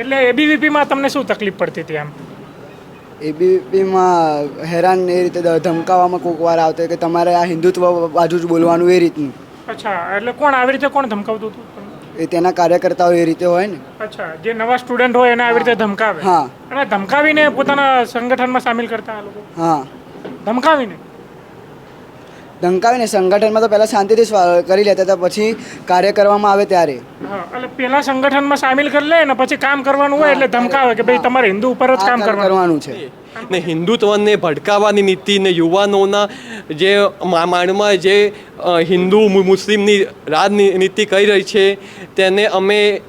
એટલે એબીવીપીમાં તમને શું તકલીફ પડતી હતી આમ? એબીપીમાં હેરાન એ રીતે ધમકાવવામાં કોઈક વાર આવતો કે તમારે આ હિન્દુત્વ બાજુ જ બોલવાનું એ રીતનું. અચ્છા એટલે કોણ આવી રીતે કોણ ધમકાવતું હતું એ તેના કાર્યકર્તાઓ એ રીતે હોય ને. અચ્છા જે નવા સ્ટુડન્ટ હોય એને આવી રીતે ધમકાવે? હા. અને ધમકાવીને પોતાના સંગઠનમાં સામેલ કરતા આ લોકો? હા. ધમકાવીને? ધમકાવીને સંગઠનમાં તો પહેલાં શાંતિથી કરી લેતા હતા પછી કાર્ય કરવામાં આવે ત્યારે. હા એટલે પહેલાં સંગઠનમાં સામેલ કરી લે ને પછી કામ કરવાનું હોય એટલે ધમકાવે કે ભાઈ તમારે હિન્દુ ઉપર જ કામ કરવાનું. છે. ને હિન્દુત્વને ભડકાવાની નીતિ ને યુવાનોના જે માંડમાં માણમાં જે હિન્દુ મુસ્લિમની રાજનીતિ કહી રહી છે તેને અમે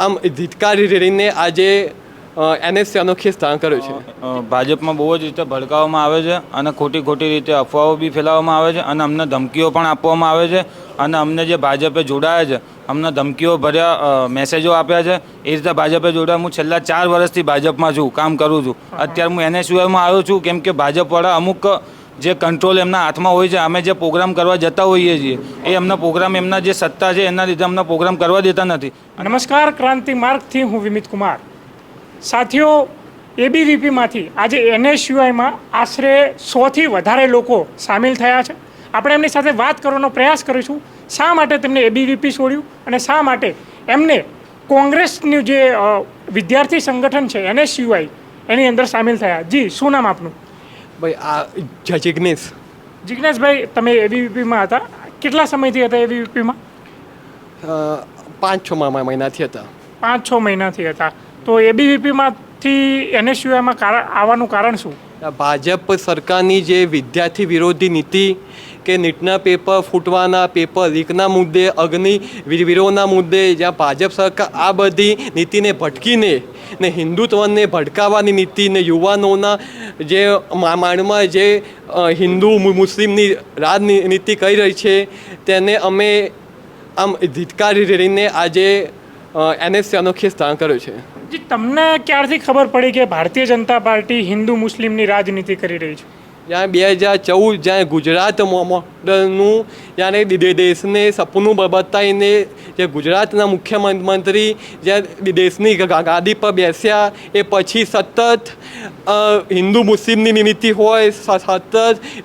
આમ ધિતકારી રહીને આજે એનએસસી અનોખી સ્થાન કર્યો છે. ભાજપમાં બહુ જ રીતે ભડકાવવામાં આવે છે અને ખોટી ખોટી રીતે અફવાઓ બી ફેલાવવામાં આવે છે અને અમને ધમકીઓ પણ આપવામાં આવે છે અને અમને જે ભાજપે જોડાયા છે અમને ધમકીઓ ભર્યા મેસેજો આપ્યા છે એ રીતે ભાજપે જોડાયા. હું છેલ્લા ચાર વર્ષથી ભાજપમાં છું કામ કરું છું. અત્યારે હું એનએસયુઆઈમાં આવ્યો છું કેમ કે ભાજપવાળા અમુક જે કંટ્રોલ એમના હાથમાં હોય છે અમે જે પ્રોગ્રામ કરવા જતા હોઈએ છીએ એ એમના પ્રોગ્રામ એમના જે સત્તા છે એના લીધે અમને પ્રોગ્રામ કરવા દેતા નથી. નમસ્કાર ક્રાંતિ માર્ગથી હું વિમિત કુમાર. સાથીઓ એબીવીપીમાંથી આજે એનએસયુઆઈમાં આશરે સોથી વધારે લોકો સામેલ થયા છે. આપણે એમની સાથે વાત કરવાનો પ્રયાસ કરીશું. શા માટે તેમને એબીવીપી છોડ્યું અને શા માટે એમને કોંગ્રેસનું જે વિદ્યાર્થી સંગઠન છે એનએસયુઆઈ એની અંદર સામેલ થયા? જી શું નામ આપનું? ભાઈ આ જ- જિગ્નેશ. જિજ્ઞેશભાઈ તમે એબીવીપીમાં હતા. કેટલા સમયથી હતા એબીવીપીમાં પાંચ છ મહિનાથી હતા. પાંચ છ મહિનાથી હતા. તો એબીવીપીમાંથી એનએસયુઆઈમાં કારણ આવવાનું કારણ શું? ભાજપ સરકારની જે વિદ્યાર્થી વિરોધી નીતિ કે નીટના પેપર ફૂટવાના પેપર, લીકના મુદ્દે, અગ્નિ વિરોધના મુદ્દે, જ્યાં ભાજપ સરકાર આ બધી નીતિને ભટકીને ને હિન્દુત્વને ભડકાવવાની નીતિ ને યુવાનોના જે માણમાં જે હિન્દુ મુસ્લિમની રાજનીતિ કહી રહી છે, તેને અમે આમ ધિતકારી રહીને આજે એનએસસી અનોખી સ્થાન કર્યું છે. તમને ક્યારથી ખબર પડી કે ભારતીય જનતા પાર્ટી હિન્દુ મુસ્લિમની રાજનીતિ કરી રહી છે? જ્યાં બે હજાર ચૌદ જ્યાં ગુજરાત મોડલનું દે- દેશને સપનું બતાવીને જે ગુજરાતના મુખ્યમંત્રી જ્યાં દેશની ગાદી પર બેસ્યા, એ પછી સતત હિન્દુ મુસ્લિમની નીતિ હોય સતત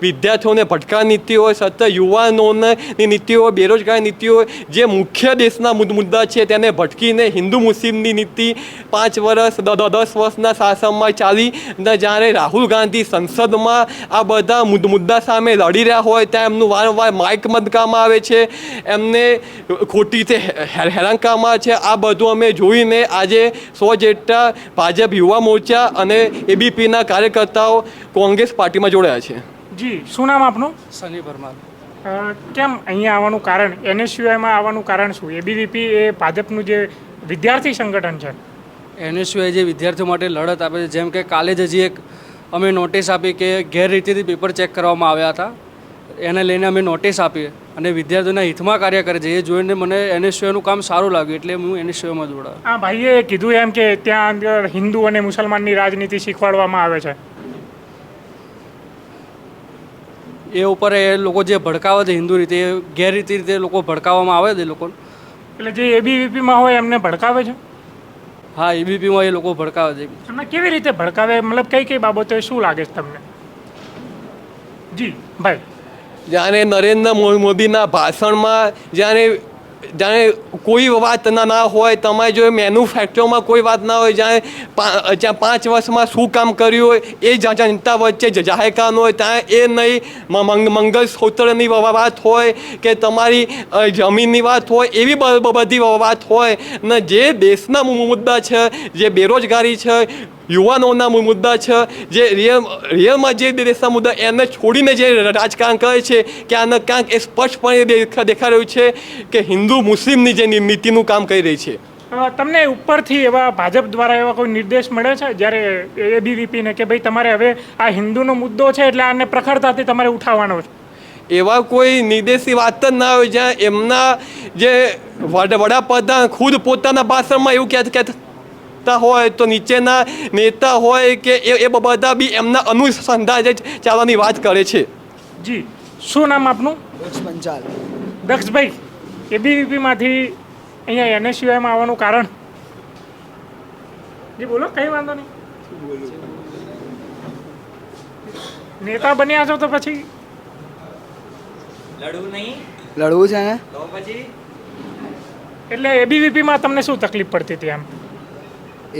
વિદ્યાર્થીઓને ભટકા નીતિ હોય, સતત યુવાનોની નીતિ હોય, બેરોજગારી નીતિ હોય, જે મુખ્ય દેશના મુદ- મુદ્દા છે તેને ભટકીને હિન્દુ મુસ્લિમની નીતિ પાંચ વર્ષ દસ વર્ષના શાસનમાં ચાલી જ્યારે રાહુલ ગાંધી સંસદમાં આ બધા મુદ- મુદ્દા સામે લડી રહ્યા હોય ત્યાં એમનું વારંવાર માઇક મદકામાં આવે છે. એમને ખોટી રીતે હેરાન કરવામાં આવે છે. આ બધું અમે જોઈને આજે સો જેટલા ભાજપ યુવા મોરચા અને એબીપીના કાર્યકર્તાઓ કોંગ્રેસ પાર્ટીમાં જોડાયા છે. જી શું નામ આપનું? સની પરમાર કેમ અહીંયા આવવાનું કારણ? એનએસયુઆઈમાં આવવાનું કારણ શું? એબીવીપી એ ભાજપનું જે વિદ્યાર્થી સંગઠન છે. એનએસયુઆઈ જે વિદ્યાર્થીઓ માટે લડત આપે છે જેમ કે કાલે જ હજી એક અમે નોટિસ આપી કે ગેરરીતિથી પેપર ચેક કરવામાં આવ્યા હતા. એને લઈને અમે નોટિસ આપી અને વિદ્યાર્થીઓના હિતમાં કાર્ય કરે છે. એ જોઈને મને એનએસયુનું કામ સારું લાગ્યું એટલે હું એનએસયુમાં જોડાયો. હા ભાઈએ કીધું એમ કે ત્યાં અંદર હિન્દુ અને મુસલમાનની રાજનીતિ શીખવાડવામાં આવે છે. એ ઉપર એ લોકો જે ભડકાવે છે હિન્દુ રીતે ગેરરીતિ રીતે લોકો ભડકાવવામાં આવે છે લોકો એટલે જે એબીવીપીમાં હોય એમને ભડકાવે છે? હા એબીપીમાં એ લોકો ભડકાવે છે. એમને કેવી રીતે ભડકાવે? મતલબ કઈ કઈ બાબતો શું લાગે છે તમને? જી ભાઈ. જ્યારે નરેન્દ્ર મો- મોદીના ભાષણમાં જ્યારે જાણે કોઈ વાત ના હોય, તમારે જો મેન્યુફેક્ચરમાં કોઈ વાત ના હોય જ્યાં જ્યાં પાંચ વર્ષમાં શું કામ કર્યું હોય, એ જનતા વચ્ચે જાહેર કરવાનું હોય, ત્યાં એ નહીં. મંગલસૂત્રની મંગ- વાત હોય કે તમારી જમીનની વાત હોય, એવી બધી વાત હોય. ને જે દેશના મુદ્દા છે, જે બેરોજગારી છે, યુવાનોના મુદ્દા છે, જે રિયલ, રિયલમાં જે દેશના મુદ્દા, એને છોડીને જે રાજકારણ કરે છે ક્યાંક ક્યાંક એ સ્પષ્ટપણે દેખા દેખાઈ રહ્યું છે કે હિન્દુ મુસ્લિમની જે નીતિનું કામ કરી રહી છે. તમને ઉપરથી એવા ભાજપ દ્વારા એવા કોઈ નિર્દેશ મળે છે? જ્યારે એબીવીપીને કે ભાઈ તમારે હવે આ હિન્દુનો મુદ્દો છે એટલે આને પ્રખરતાથી તમારે ઉઠાવવાનો છે? એવા કોઈ નિર્દેશી વાત જ ના હોય જ્યાં એમના જે વડા વડાપ્રધાન ખુદ પોતાના ભાષણમાં એવું કહેતા કહેતા હોય તો નીચેના નેતા હોય કે એ એ બધા બી એમના અનુસંધાને જ ચાલવાની વાત કરે છે. જી. શું નામ આપનું? દક્ષ પંચાલ દક્ષભાઈ એબીવીપીમાંથી અહીંયા એનએસયુઆઈમાં આવવાનું કારણ? જી બોલો કઈ વાંધો નહીં. નેતા બન્યા છો તો પછી? લડવું છે ને? એટલે એબીવીપીમાં તમને શું તકલીફ પડતી હતી એમ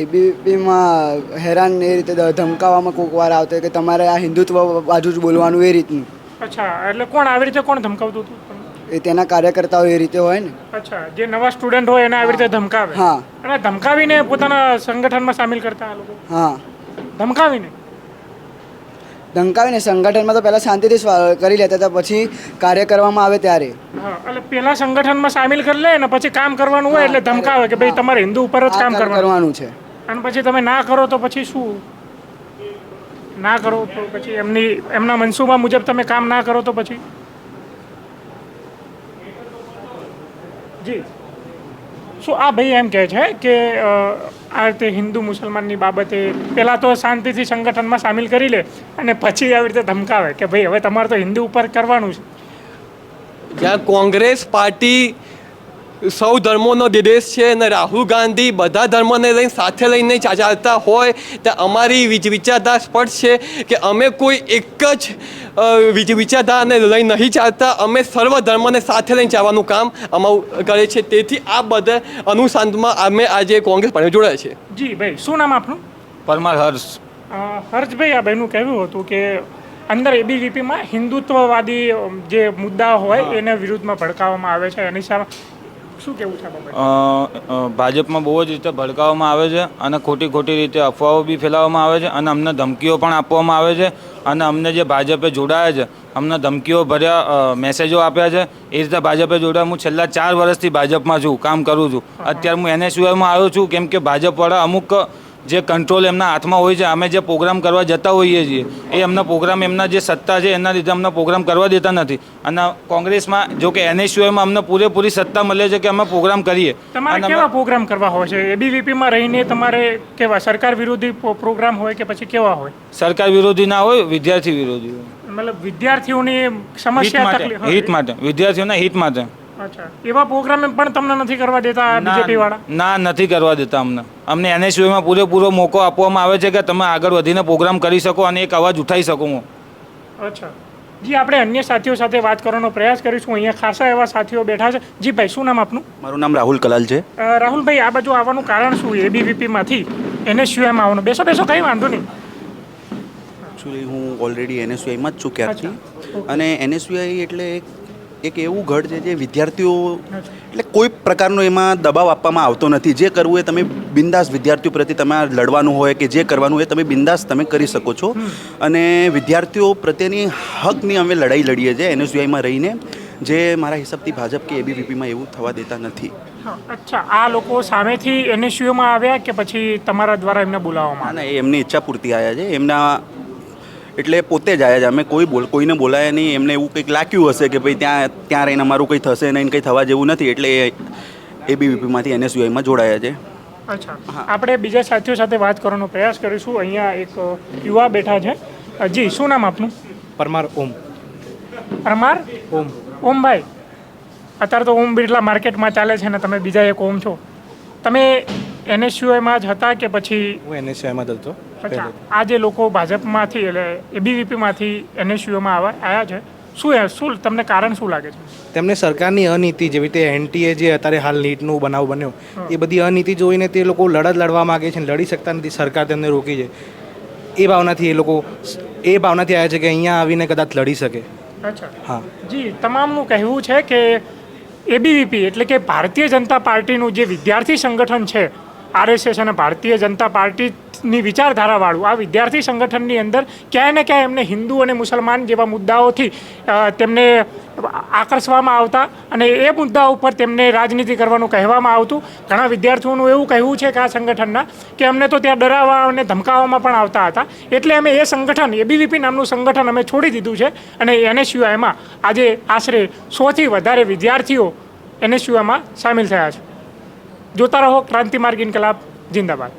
એબીવીપીમાં હેરાન એ રીતે ધમકાવવામાં કોઈક વાર આવતો કે તમારે આ હિન્દુત્વ બાજુ જ બોલવાનું એ રીતનું. અચ્છા એટલે કોણ આવી રીતે કોણ ધમકાવતું હતું? એ તેના કાર્યકર્તાઓ એ રીતે હોય ને. અચ્છા જે નવા સ્ટુડન્ટ હોય એને આવી રીતે ધમકાવે. હા. અને ધમકાવીને પોતાના સંગઠનમાં સામેલ કરતા આ લોકો? હા. ધમકાવીને? ધમકાવીને સંગઠનમાં તો પહેલાં શાંતિથી કરી લેતા હતા પછી કાર્ય કરવામાં આવે ત્યારે. હા એટલે પહેલાં સંગઠનમાં સામેલ કરી લે ને પછી કામ કરવાનું હોય એટલે ધમકાવે કે ભાઈ તમારે હિન્દુ ઉપર જ કામ કરવાનું છે. અને પછી તમે ના કરો તો પછી શું? ના કરો તો પછી એમની એમના મનસૂબા મુજબ તમે કામ ના કરો તો પછી? જી. શું આ ભાઈ એમ કહે છે કે આ રીતે હિન્દુ મુસલમાનની બાબતે પહેલાં તો શાંતિથી સંગઠનમાં સામેલ કરી લે અને પછી આવી રીતે ધમકાવે કે ભાઈ હવે તમારે તો હિન્દુ ઉપર કરવાનું છે. જ્યાં કોંગ્રેસ પાર્ટી સૌ ધર્મોનો દેશ છે અને રાહુલ ગાંધી બધા ધર્મને લઈને સાથે લઈને ચાલતા હોય તો અમારી વિજ વિચારધારા સ્પષ્ટ છે કે અમે કોઈ એક જ વિજ વિચ- વિચારધારાને લઈ નહીં ચાલતા. અમે સર્વ ધર્મને સાથે લઈને ચાલવાનું કામ અમારું કરે છે. તેથી આ બધા અનુસંધાનમાં અમે આજે કોંગ્રેસ પાર્ટી જોડાયા છે. જી ભાઈ શું નામ આપનું? પરમાર હર્ષ. હર્ષભાઈ આ ભાઈનું કહેવું હતું કે અંદર એબીવીપીમાં હિન્દુત્વવાદી જે મુદ્દા હોય એને વિરુદ્ધમાં ભડકાવવામાં આવે છે. એની સામે શું કેવું છે ભાજપમાં બહુ જ રીતે ભડકાવવામાં આવે છે અને ખોટી ખોટી રીતે અફવાઓ બી ફેલાવવામાં આવે છે અને અમને ધમકીઓ પણ આપવામાં આવે છે અને અમને જે ભાજપે જોડાયા છે અમને ધમકીઓ ભર્યા મેસેજો આપ્યા છે એ રીતે ભાજપે જોડાયા. હું છેલ્લા ચાર વર્ષથી ભાજપમાં છું કામ કરું છું. અત્યારે હું એનએસયુઆઈમાં આવ્યો છું કેમ કે ભાજપવાળા અમુક જે કંટ્રોલ એમના હાથમાં હોય છે અમે જે પ્રોગ્રામ કરવા જતા હોઈએ છીએ એ એમના પ્રોગ્રામ એમના જે સત્તા છે એના લીધે અમને પ્રોગ્રામ કરવા દેતા નથી. અને કોંગ્રેસમાં જો કે એનએસયુઆઈમાં અમને પૂરેપૂરી સત્તા મળે છે કે અમે પ્રોગ્રામ કરીએ. તમારે કેવા પ્રોગ્રામ કરવા હોય છે? એબીવીપીમાં રહીને તમારે કેવા સરકાર વિરોધી પ્રોગ્રામ હોય કે પછી કેવા હોય? સરકાર વિરોધી ના હોય વિદ્યાર્થી વિરોધી હોય. મતલબ વિદ્યાર્થીઓની સમસ્યા હિત માટે વિદ્યાર્થીઓના હિત માટે. અચ્છા. એવા પ્રોગ્રામ પણ તમને નથી કરવા દેતા બીજેપી વાળા? ના નથી કરવા દેતા અમને. અમને એનએસયુઆઈમાં પૂરેપૂરો મોકો આપવામાં આવે છે કે તમે આગળ વધીને પ્રોગ્રામ કરી શકો અને એક અવાજ ઉઠાવી શકો હું. અચ્છા. જી આપણે અન્ય સાથીઓ સાથે વાત કરવાનો પ્રયાસ કરીશું. અહીંયા ખાસા એવા સાથીઓ બેઠા છે. જી ભાઈ શું નામ આપનું? મારું નામ રાહુલ કલાલ છે. રાહુલભાઈ આ બાજુ આવવાનું કારણ શું? એબીવીપીમાંથી એનએસયુએમાં આવવાનું. બેસો બેસો કંઈ વાંધો નહીં. એકચ્યુઅલી હું ઓલરેડી એનએસયુઆઈમાં જ છું ક્યારથી અને એનએસયુઆઈ એટલે એક- એક એવું ગઢ છે જે વિદ્યાર્થીઓ એટલે કોઈ પ્રકારનો એમાં દબાવ આપવામાં આવતો નથી. જે કરવું એ તમે બિંદાસ વિદ્યાર્થીઓ પ્રત્યે તમારે લડવાનું હોય કે જે કરવાનું હોય તમે બિંદાસ તમે કરી શકો છો. અને વિદ્યાર્થીઓ પ્રત્યેની હકની અમે લડાઈ લડીએ છીએ એનએસયુઆઈમાં રહીને જે મારા હિસાબથી ભાજપ કે એબીવીપીમાં એવું થવા દેતા નથી. અચ્છા. આ લોકો સામેથી એનએસયુમાં આવ્યા કે પછી તમારા દ્વારા એમને બોલાવવામાં એમની ઈચ્છા પૂરતી આવ્યા છે. એમના એટલે પોતે જ આવ્યા છે. અમે કોઈ બોલ કોઈને બોલાયા નહીં. એમને એવું કંઈક લાગ્યું હશે કે ભાઈ ત્યાં ત્યાં રહીને અમારું કંઈ થશે નહીં કંઈ થવા જેવું નથી. એટલે એ એબીવીપીમાંથી એનએસયુઆઈમાં જોડાયા છે. અચ્છા. આપણે બીજા સાથીઓ સાથે વાત કરવાનો પ્રયાસ કરીશું. અહીંયા એક યુવા બેઠા છે. જી શું નામ આપનું? પરમાર ઓમ. પરમાર? ઓમ. ઓમભાઈ. અત્યારે તો ઓમ બિરલા માર્કેટમાં ચાલે છે ને તમે બીજા એક ઓમ છો. તમે એનએસયુએમાં જ હતા કે પછી હું એનએસયુઆઈમાં જ હતો અચ્છા આ જે લોકો ભાજપમાંથી એટલે એબીવીપીમાંથી એનએસયુઆઈમાં આવા આવ્યા છે? શું શું તમને કારણ શું લાગે છે? તેમને સરકારની અનીતિ જેવી રીતે એનટીએ જે અત્યારે હાલ નીટનું બનાવ બન્યો એ બધી અનીતિ જોઈને તે લોકો લડત લડવા માગે છે લડી શકતા નથી સરકાર તેમને રોકી છે. એ ભાવનાથી એ લોકો એ ભાવનાથી આવ્યા છે કે અહીંયા આવીને કદાચ લડી શકે. અચ્છા. હા. જી તમામનું કહેવું છે કે એબીવીપી એટલે કે ભારતીય જનતા પાર્ટીનું જે વિદ્યાર્થી સંગઠન છે આરએસએસ અને ભારતીય જનતા પાર્ટીની વિચારધારાવાળું આ વિદ્યાર્થી સંગઠનની અંદર ક્યાંય ને ક્યાંય એમને હિન્દુ અને મુસલમાન જેવા મુદ્દાઓથી તેમને આકર્ષવામાં આવતા અને એ મુદ્દા ઉપર તેમને રાજનીતિ કરવાનું કહેવામાં આવતું. ઘણા વિદ્યાર્થીઓનું એવું કહેવું છે કે આ સંગઠનના કે અમને તો ત્યાં ડરાવવા અને ધમકાવવામાં પણ આવતા હતા. એટલે અમે એ સંગઠન, એબીવીપી નામનું સંગઠન અમે છોડી દીધું છે અને એનએસયુઆઈમાં આજે આશરે સોથી વધારે વિદ્યાર્થીઓ એનએસયુઆઈમાં સામેલ થયા છે. જોતા રહો ક્રાંતિ માર્ગ ઇન્કલાબ જિંદાબાદ.